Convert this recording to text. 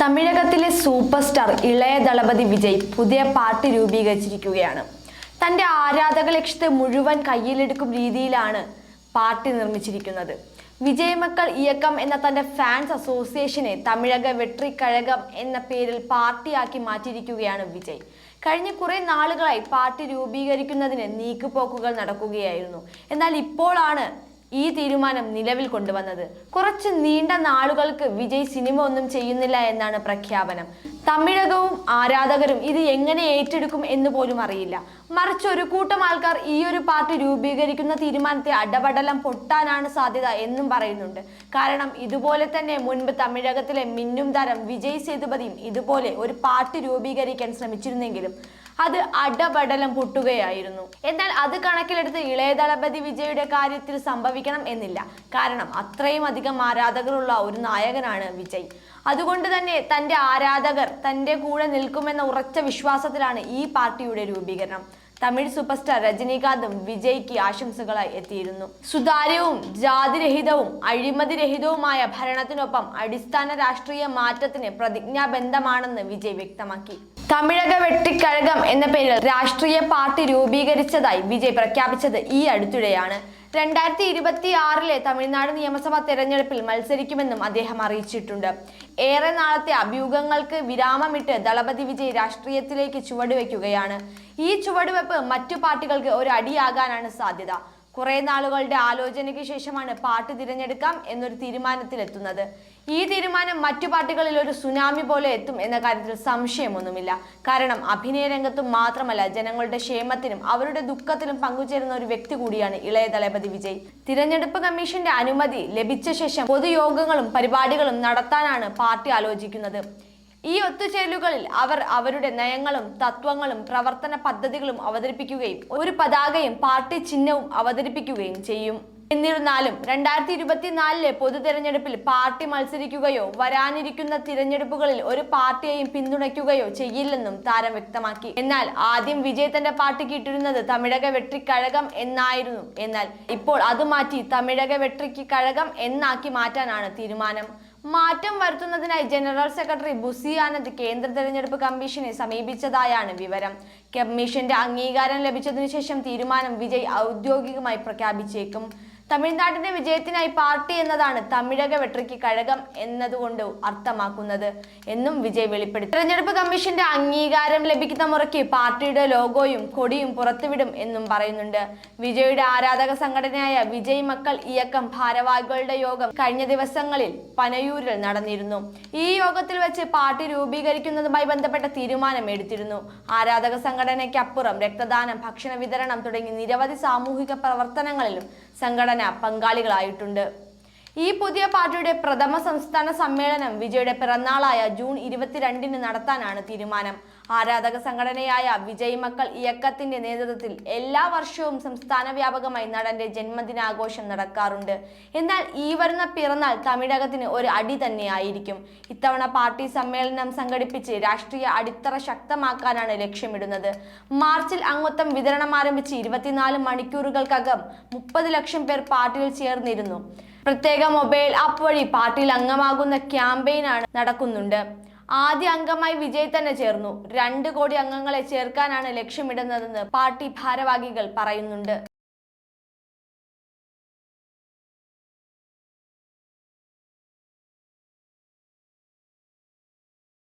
തമിഴകത്തിലെ super star ഇളയ ദളപതി വിജയ് പുതിയ party രൂപീകരിച്ചിരിക്കുകയാണ്. തന്റെ ആരാധക ലക്ഷ്യത്തെ മുഴുവൻ കയ്യിലെടുക്കും രീതിയിലാണ് പാർട്ടി നിർമ്മിച്ചിരിക്കുന്നത്. വിജയ് മക്കൾ ഇയക്കം എന്ന തന്റെ ഫാൻസ് അസോസിയേഷനെ തമിഴക വെട്രിക്കഴകം എന്ന പേരിൽ പാർട്ടിയാക്കി മാറ്റിയിരിക്കുകയാണ് വിജയ്. കഴിഞ്ഞ കുറേ നാളുകളായി പാർട്ടി രൂപീകരിക്കുന്നതിന് നീക്കുപോക്കുകൾ നടക്കുകയായിരുന്നു. എന്നാൽ ഇപ്പോഴാണ് ഈ തീരുമാനം നിലവിൽ കൊണ്ടുവന്നത്. കുറച്ച് നീണ്ട നാളുകൾക്ക് വിജയ് സിനിമ ഒന്നും ചെയ്യുന്നില്ല എന്നാണ് പ്രഖ്യാപനം. തമിഴകവും ആരാധകരും ഇത് എങ്ങനെ ഏറ്റെടുക്കും എന്ന് പോലും അറിയില്ല. മറിച്ച് ഒരു കൂട്ടം ആൾക്കാർ ഈ ഒരു പാർട്ടി രൂപീകരിക്കുന്ന തീരുമാനത്തെ അടപടലം പൊട്ടാനാണ് സാധ്യത എന്നും പറയുന്നുണ്ട്. കാരണം ഇതുപോലെ തന്നെ മുൻപ് തമിഴകത്തിലെ മിന്നും താരം വിജയ് സേതുപതിയും ഇതുപോലെ ഒരു പാർട്ടി രൂപീകരിക്കാൻ ശ്രമിച്ചിരുന്നെങ്കിലും അത് അടപടലം പൊട്ടുകയായിരുന്നു. എന്നാൽ അത് കണക്കിലെടുത്ത് ഇളയദളപതി വിജയുടെ കാര്യത്തിൽ സംഭവിക്കണം എന്നില്ല. കാരണം അത്രയും അധികം ആരാധകരുള്ള ഒരു നായകനാണ് വിജയ്. അതുകൊണ്ട് തന്നെ തന്റെ ആരാധകർ തന്റെ കൂടെ നിൽക്കുമെന്ന ഉറച്ച വിശ്വാസത്തിലാണ് ഈ പാർട്ടിയുടെ രൂപീകരണം. തമിഴ് സൂപ്പർ സ്റ്റാർ രജനീകാന്തും വിജയ്ക്ക് ആശംസകളായി എത്തിയിരുന്നു. സുതാര്യവും ജാതിരഹിതവും അഴിമതിരഹിതവുമായ ഭരണത്തിനൊപ്പം അടിസ്ഥാന രാഷ്ട്രീയ മാറ്റത്തിന് പ്രതിജ്ഞാബന്ധമാണെന്ന് വിജയ് വ്യക്തമാക്കി. തമിഴക വെട്ടിക്കഴകം എന്ന പേരിൽ രാഷ്ട്രീയ പാർട്ടി രൂപീകരിച്ചതായി വിജയ് പ്രഖ്യാപിച്ചത് ഈ അടുത്തിടെയാണ്. രണ്ടായിരത്തി ഇരുപത്തി ആറിലെ തമിഴ്നാട് നിയമസഭാ തെരഞ്ഞെടുപ്പിൽ മത്സരിക്കുമെന്നും അദ്ദേഹം അറിയിച്ചിട്ടുണ്ട്. ഏറെ നാളത്തെ അഭ്യൂഹങ്ങൾക്ക് വിരാമമിട്ട് ദളപതി വിജയ് രാഷ്ട്രീയത്തിലേക്ക് ചുവടുവെക്കുകയാണ്. ഈ ചുവടുവെപ്പ് മറ്റു പാർട്ടികൾക്ക് ഒരു അടിയാകാനാണ് സാധ്യത. കുറെ നാളുകളുടെ ആലോചനയ്ക്ക് ശേഷമാണ് പാർട്ടി തിരഞ്ഞെടുക്കാം എന്നൊരു തീരുമാനത്തിലെത്തുന്നത്. ഈ തീരുമാനം മറ്റു പാർട്ടികളിൽ ഒരു സുനാമി പോലെ എത്തും എന്ന കാര്യത്തിൽ സംശയമൊന്നുമില്ല. കാരണം അഭിനയ രംഗത്തും മാത്രമല്ല ജനങ്ങളുടെ ക്ഷേമത്തിനും അവരുടെ ദുഃഖത്തിലും പങ്കുചേരുന്ന ഒരു വ്യക്തി കൂടിയാണ് ഇളയ ദളപതി വിജയ്. തിരഞ്ഞെടുപ്പ് കമ്മീഷന്റെ അനുമതി ലഭിച്ച ശേഷം പൊതുയോഗങ്ങളും പരിപാടികളും നടത്താനാണ് പാർട്ടി ആലോചിക്കുന്നത്. ഈ ഒത്തുചേരലുകളിൽ അവർ അവരുടെ നയങ്ങളും തത്വങ്ങളും പ്രവർത്തന പദ്ധതികളും അവതരിപ്പിക്കുകയും ഒരു പതാകയും പാർട്ടി ചിഹ്നവും അവതരിപ്പിക്കുകയും ചെയ്യും. എന്നിരുന്നാലും രണ്ടായിരത്തി ഇരുപത്തിനാലിലെ പൊതു തെരഞ്ഞെടുപ്പിൽ പാർട്ടി മത്സരിക്കുകയോ വരാനിരിക്കുന്ന തിരഞ്ഞെടുപ്പുകളിൽ ഒരു പാർട്ടിയെയും പിന്തുണയ്ക്കുകയോ ചെയ്യില്ലെന്നും താരം വ്യക്തമാക്കി. എന്നാൽ ആദ്യം വിജയ് തന്റെ പാർട്ടിക്ക് ഇട്ടിരുന്നത് തമിഴക വെട്രിക്കഴകം എന്നായിരുന്നു. എന്നാൽ ഇപ്പോൾ അത് മാറ്റി തമിഴക വെട്രിക്ക് കഴകം എന്നാക്കി മാറ്റാനാണ് തീരുമാനം. മാറ്റം വരുത്തുന്നതിനായി ജനറൽ സെക്രട്ടറി ബുസി ആനന്ദ് കേന്ദ്ര തെരഞ്ഞെടുപ്പ് കമ്മീഷനെ സമീപിച്ചതായാണ് വിവരം. കമ്മീഷന്റെ അംഗീകാരം ലഭിച്ചതിനു ശേഷം തീരുമാനം വിജയ് ഔദ്യോഗികമായി പ്രഖ്യാപിച്ചേക്കും. തമിഴ്നാടിന്റെ വിജയത്തിനായി പാർട്ടി എന്നതാണ് തമിഴക വെട്രിക്ക് കഴകം എന്നതുകൊണ്ട് അർത്ഥമാക്കുന്നത് എന്നും വിജയ് വെളിപ്പെടുത്തി. തെരഞ്ഞെടുപ്പ് കമ്മീഷന്റെ അംഗീകാരം ലഭിക്കുന്ന മുറയ്ക്ക് പാർട്ടിയുടെ ലോഗോയും കൊടിയും പുറത്തുവിടും എന്നും പറയുന്നുണ്ട്. വിജയുടെ ആരാധക സംഘടനയായ വിജയ് മക്കൾ ഇയക്കം ഭാരവാഹികളുടെ യോഗം കഴിഞ്ഞ ദിവസങ്ങളിൽ പനയൂരിൽ നടന്നിരുന്നു. ഈ യോഗത്തിൽ വെച്ച് പാർട്ടി രൂപീകരിക്കുന്നതുമായി ബന്ധപ്പെട്ട തീരുമാനം എടുത്തിരുന്നു. ആരാധക സംഘടനയ്ക്കപ്പുറം രക്തദാനം ഭക്ഷണ വിതരണം തുടങ്ങി നിരവധി സാമൂഹിക പ്രവർത്തനങ്ങളിലും സംഘടന പങ്കാളികളായിട്ടുണ്ട് ഈ പുതിയ പാർട്ടിയുടെ പ്രഥമ സംസ്ഥാന സമ്മേളനം വിജയുടെ പിറന്നാളായ ജൂൺ ഇരുപത്തിരണ്ടിന് നടത്താനാണ് തീരുമാനം. ആരാധക സംഘടനയായ വിജയ് മക്കൾ ഇയക്കത്തിന്റെ നേതൃത്വത്തിൽ എല്ലാ വർഷവും സംസ്ഥാന വ്യാപകമായി നടന്റെ ജന്മദിനാഘോഷം നടക്കാറുണ്ട്. എന്നാൽ ഈ വരുന്ന പിറന്നാൾ തമിഴകത്തിന് ഒരു അടി തന്നെയായിരിക്കും. ഇത്തവണ പാർട്ടി സമ്മേളനം സംഘടിപ്പിച്ച് രാഷ്ട്രീയ അടിത്തറ ശക്തമാക്കാനാണ് ലക്ഷ്യമിടുന്നത്. മാർച്ചിൽ അംഗത്വം വിതരണം ആരംഭിച്ച് ഇരുപത്തിനാല് മണിക്കൂറുകൾക്കകം മുപ്പത് ലക്ഷം പേർ പാർട്ടിയിൽ ചേർന്നിരുന്നു. പ്രത്യേക മൊബൈൽ ആപ്പ് വഴി പാർട്ടിയിൽ അംഗമാകുന്ന ക്യാമ്പയിനാണ് നടക്കുന്നുണ്ട്. ആദ്യ അംഗമായി വിജയ് തന്നെ ചേർന്നു. രണ്ട് കോടി അംഗങ്ങളെ ചേർക്കാനാണ് ലക്ഷ്യമിടുന്നതെന്ന് പാർട്ടി ഭാരവാഹികൾ പറയുന്നുണ്ട്.